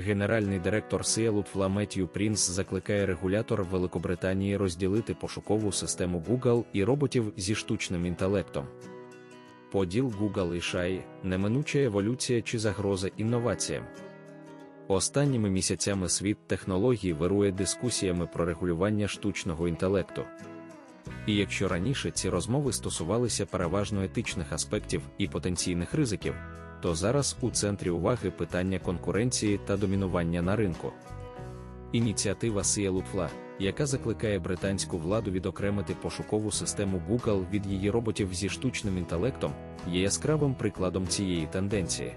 Генеральний директор Сіелутфла Меттью Прінс закликає регулятор Великобританії розділити пошукову систему Google і роботів зі штучним інтелектом. Поділ Google і Шаї неминуча еволюція чи загроза інноваціям. Останніми місяцями світ технологій вирує дискусіями про регулювання штучного інтелекту. І якщо раніше ці розмови стосувалися переважно етичних аспектів і потенційних ризиків, то зараз у центрі уваги питання конкуренції та домінування на ринку. Ініціатива Сія Лутфла, яка закликає британську владу відокремити пошукову систему Google від її роботів зі штучним інтелектом, є яскравим прикладом цієї тенденції.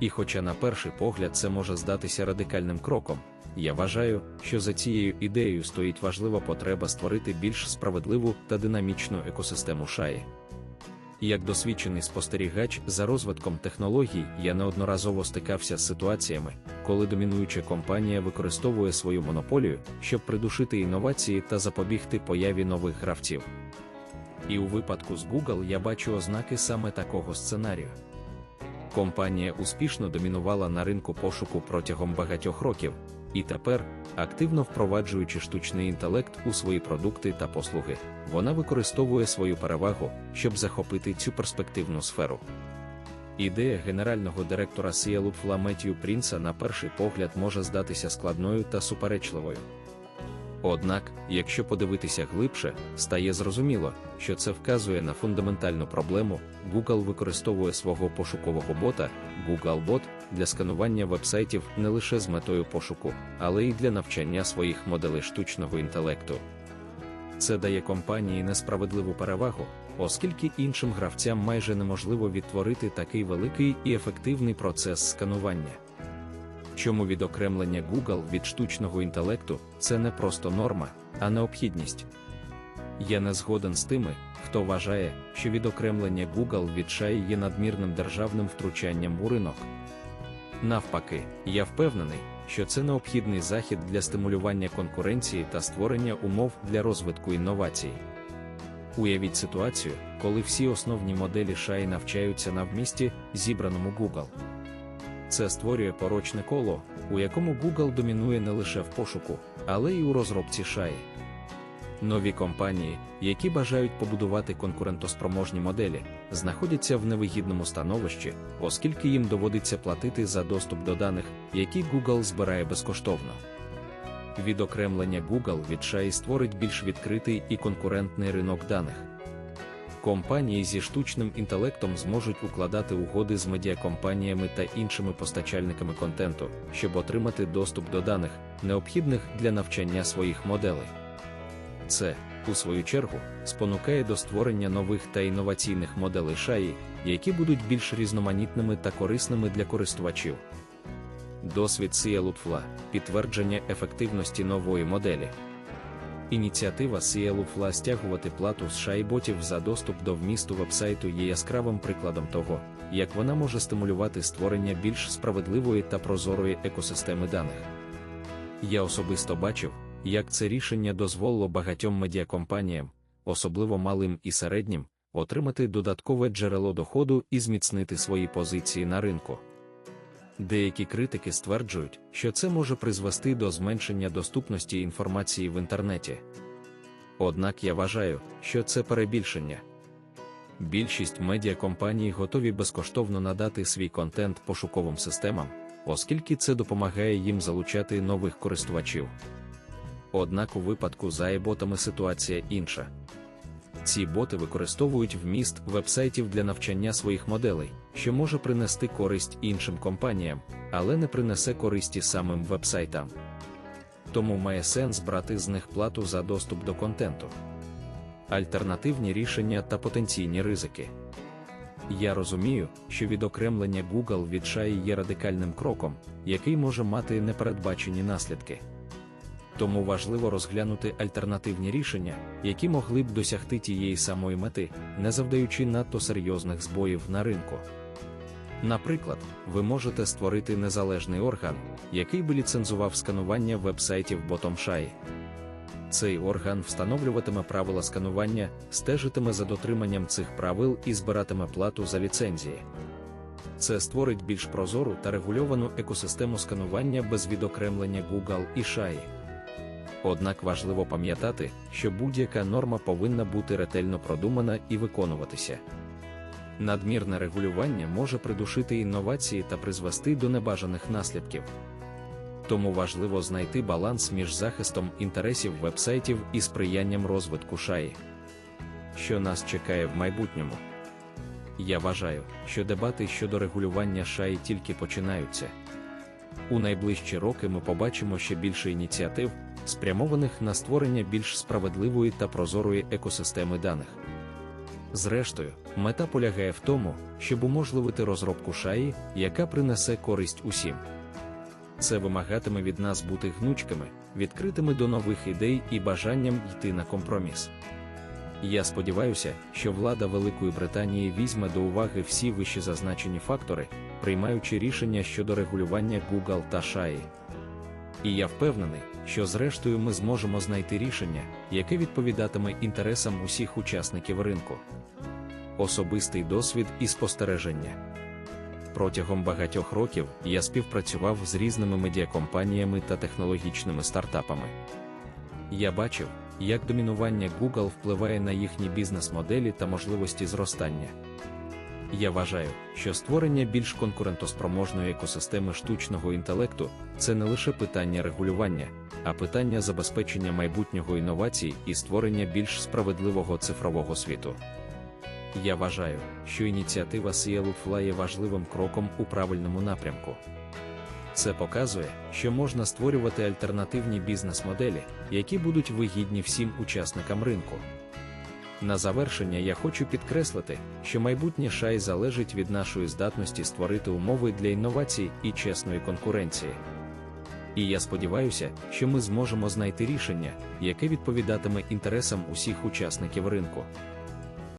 І хоча на перший погляд це може здатися радикальним кроком, я вважаю, що за цією ідеєю стоїть важлива потреба створити більш справедливу та динамічну екосистему шаї. Як досвідчений спостерігач за розвитком технологій, я неодноразово стикався з ситуаціями, коли домінуюча компанія використовує свою монополію, щоб придушити інновації та запобігти появі нових гравців. І у випадку з Google я бачу ознаки саме такого сценарію. Компанія успішно домінувала на ринку пошуку протягом багатьох років, і тепер, активно впроваджуючи штучний інтелект у свої продукти та послуги, вона використовує свою перевагу, щоб захопити цю перспективну сферу. Ідея генерального директора Сіелутфла Меттью Прінса на перший погляд може здатися складною та суперечливою. Однак, якщо подивитися глибше, стає зрозуміло, що це вказує на фундаментальну проблему. Google використовує свого пошукового бота, Googlebot, для сканування вебсайтів не лише з метою пошуку, але й для навчання своїх моделей штучного інтелекту. Це дає компанії несправедливу перевагу, оскільки іншим гравцям майже неможливо відтворити такий великий і ефективний процес сканування. Чому відокремлення Google від штучного інтелекту це не просто норма, а необхідність. Я не згоден з тими, хто вважає, що відокремлення Google від шаї є надмірним державним втручанням у ринок. Навпаки, я впевнений, що це необхідний захід для стимулювання конкуренції та створення умов для розвитку інновацій. Уявіть ситуацію, коли всі основні моделі шаї навчаються на вмісті, зібраному Google. Це створює порочне коло, у якому Google домінує не лише в пошуку, але й у розробці шаї. Нові компанії, які бажають побудувати конкурентоспроможні моделі, знаходяться в невигідному становищі, оскільки їм доводиться платити за доступ до даних, які Google збирає безкоштовно. Відокремлення Google від шаї створить більш відкритий і конкурентний ринок даних. Компанії зі штучним інтелектом зможуть укладати угоди з медіакомпаніями та іншими постачальниками контенту, щоб отримати доступ до даних, необхідних для навчання своїх моделей. Це, у свою чергу, спонукає до створення нових та інноваційних моделей шаї, які будуть більш різноманітними та корисними для користувачів. Досвід Сія Лутфла підтвердження ефективності нової моделі. Ініціатива Сія Лутфла стягувати плату з шайботів за доступ до вмісту вебсайту є яскравим прикладом того, як вона може стимулювати створення більш справедливої та прозорої екосистеми даних. Я особисто бачив, як це рішення дозволило багатьом медіакомпаніям, особливо малим і середнім, отримати додаткове джерело доходу і зміцнити свої позиції на ринку. Деякі критики стверджують, що це може призвести до зменшення доступності інформації в інтернеті. Однак я вважаю, що це перебільшення. Більшість медіакомпаній готові безкоштовно надати свій контент пошуковим системам, оскільки це допомагає їм залучати нових користувачів. Однак у випадку з ботами ситуація інша. Ці боти використовують вміст вебсайтів для навчання своїх моделей, що може принести користь іншим компаніям, але не принесе користі самим вебсайтам. Тому має сенс брати з них плату за доступ до контенту. Альтернативні рішення та потенційні ризики. Я розумію, що відокремлення Google від шаї є радикальним кроком, який може мати непередбачені наслідки тому важливо розглянути альтернативні рішення, які могли б досягти тієї самої мети, не завдаючи надто серйозних збоїв на ринку. Наприклад, ви можете створити незалежний орган, який би ліцензував сканування вебсайтів BottomShy. Цей орган встановлюватиме правила сканування, стежитиме за дотриманням цих правил і збиратиме плату за ліцензії. Це створить більш прозору та регульовану екосистему сканування без відокремлення Google і SHAI. Однак важливо пам'ятати, що будь-яка норма повинна бути ретельно продумана і виконуватися. Надмірне регулювання може придушити інновації та призвести до небажаних наслідків. Тому важливо знайти баланс між захистом інтересів вебсайтів і сприянням розвитку шаї. Що нас чекає в майбутньому? Я вважаю, що дебати щодо регулювання шаї тільки починаються. У найближчі роки ми побачимо ще більше ініціатив, спрямованих на створення більш справедливої та прозорої екосистеми даних. Зрештою, мета полягає в тому, щоб уможливити розробку шаї, яка принесе користь усім. Це вимагатиме від нас бути гнучкими, відкритими до нових ідей і бажанням йти на компроміс. Я сподіваюся, що влада Великої Британії візьме до уваги всі вищезазначені фактори, приймаючи рішення щодо регулювання Google та SHAI. І я впевнений, що зрештою ми зможемо знайти рішення, яке відповідатиме інтересам усіх учасників ринку. Особистий досвід і спостереження. Протягом багатьох років я співпрацював з різними медіакомпаніями та технологічними стартапами. Я бачив, як домінування Google впливає на їхні бізнес-моделі та можливості зростання. Я вважаю, що створення більш конкурентоспроможної екосистеми штучного інтелекту це не лише питання регулювання, а питання забезпечення майбутнього інновацій і створення більш справедливого цифрового світу. Я вважаю, що ініціатива Сіелутфла є важливим кроком у правильному напрямку. Це показує, що можна створювати альтернативні бізнес-моделі, які будуть вигідні всім учасникам ринку. На завершення я хочу підкреслити, що майбутнє шай залежить від нашої здатності створити умови для інновацій і чесної конкуренції. І я сподіваюся, що ми зможемо знайти рішення, яке відповідатиме інтересам усіх учасників ринку.